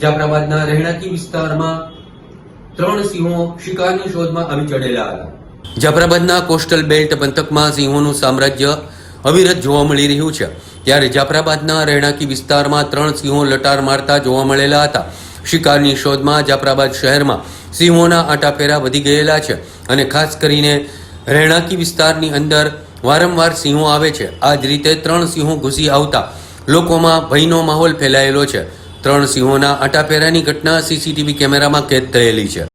જાફરાબાદના રહેણાંકી વિસ્તારમાં ત્રણ સિંહો શિકારની શોધમાં આવી ચડેલા હતા. જાફરાબાદના કોસ્ટલ બેલ્ટ પંથકમાં સિંહોનું સામ્રાજ્ય અવિરત જોવા મળી રહ્યું છે. ત્યારે જાફરાબાદના રહેણાંકી વિસ્તારમાં ત્રણ સિંહો લટાર મારતા જોવા મળેલા હતા. શિકારની શોધમાં જાફરાબાદ શહેરમાં સિંહોના આટાફેરા વધી ગયેલા છે અને ખાસ કરીને રહેણાંકી વિસ્તારની અંદર વારંવાર સિંહો આવે છે. આ જ રીતે ત્રણ સિંહો ઘૂસી આવતા લોકોમાં ભયનો માહોલ ફેલાયેલો છે. ત્રણ સિંહોના આટાફેરાની ઘટના સીસીટીવી કેમેરામાં કેદ થયેલી છે.